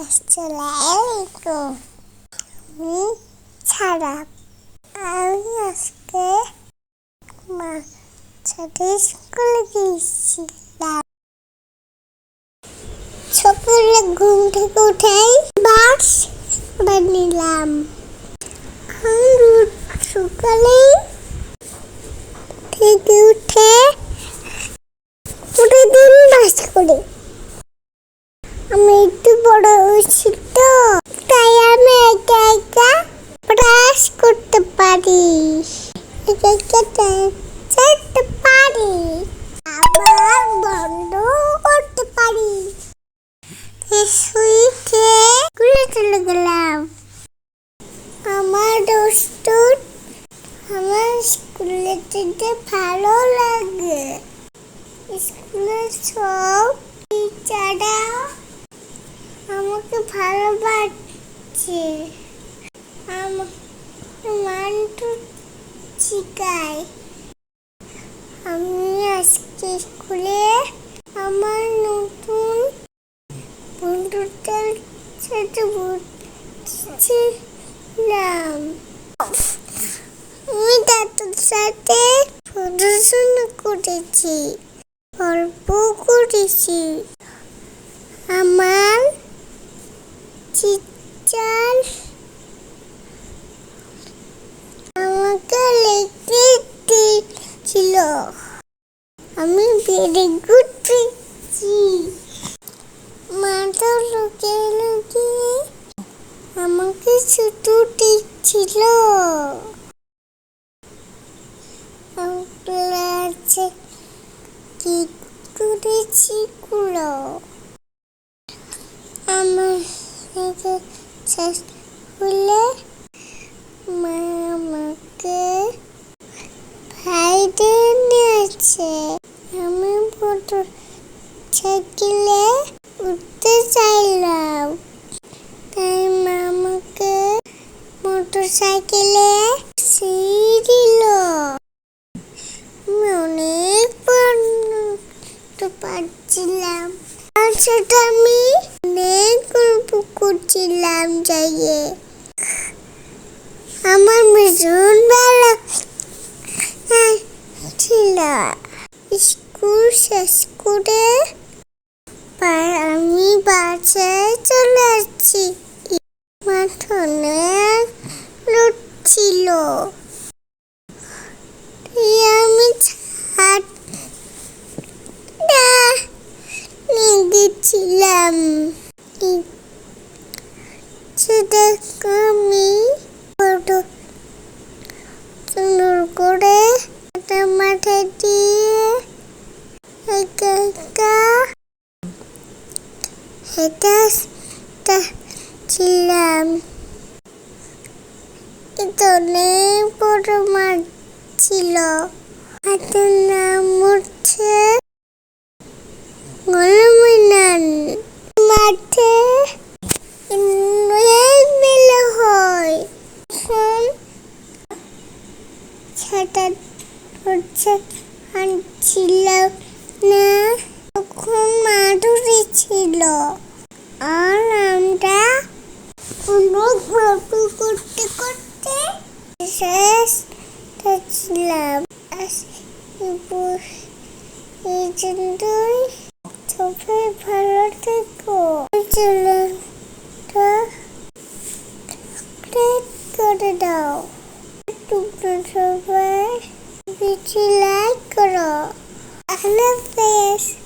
আসসালামাইকুম আমি আজকে স্কুলে গিয়েছিলাম সকালে ঘুম থেকে উঠেই বাস বানিলাম। আমি সকালে থেকে উঠে প্রতিদিন বাস করি আমি একটু বড় হয়েছি তো তাই আমি একা একা ব্রাশ করতে পারি একা একা dance করতে পারি আবার বন্ধ করতে পারি সুইচে খুলে চলে গেলাম আমার দোস্ত আমার স্কুলে যেতে ভালো লাগে। স্কুলের সব টিচাররা আমাকে ভালোবাসছে আমাকে মানটু শিখায়। আমি আজকে স্কুলে আমার নতুন বন্ধুদের সাথে বলছিলাম আমি তাদের সাথে করেছি গল্প করেছি। আমার টিচার আমাকে লিখতে দিয়েছিল আমি ভেরি গুড পেয়েছি মাথা লুকিয়ে লুকিয়ে আমাকে শুধু দিচ্ছিল ক্লাসে কি করেছি গুলো আমার শেষ হলে মা আমাকে ভাইতে নিয়েছে। আমি মোটর সাইকেলে উঠতে চাইলাম। তাই মা আমাকে মোটর সাইকেলে সেটা আমি অনেক গল্প করছিলাম যাইয়ে আমার ভীষণ ভালো ছিল। স্কুল শেষ করে আমি বাসায় চলে আসছি। মাঠ অনেক ছিল তাই আমি ছাদটা নিয়ে গেছিলাম সেটা আমি ফটো সুন্দর করে মাঠে দিয়ে একা ছিলাম। অনেক বড় মাঠ ছিল। মাঠের নাম হচ্ছে গলমিনান মাঠে অনেক মেলা হয় এখন সেটা হচ্ছে? ছিল না, তখন মাধুরী ছিল। আর আমরা অনেক গল্প করতে করতে শেষ ছিলাম এই জন্যই সবাই ভালো থেকো। করে দাও। তোমরা সবাই। Would you like grow? Another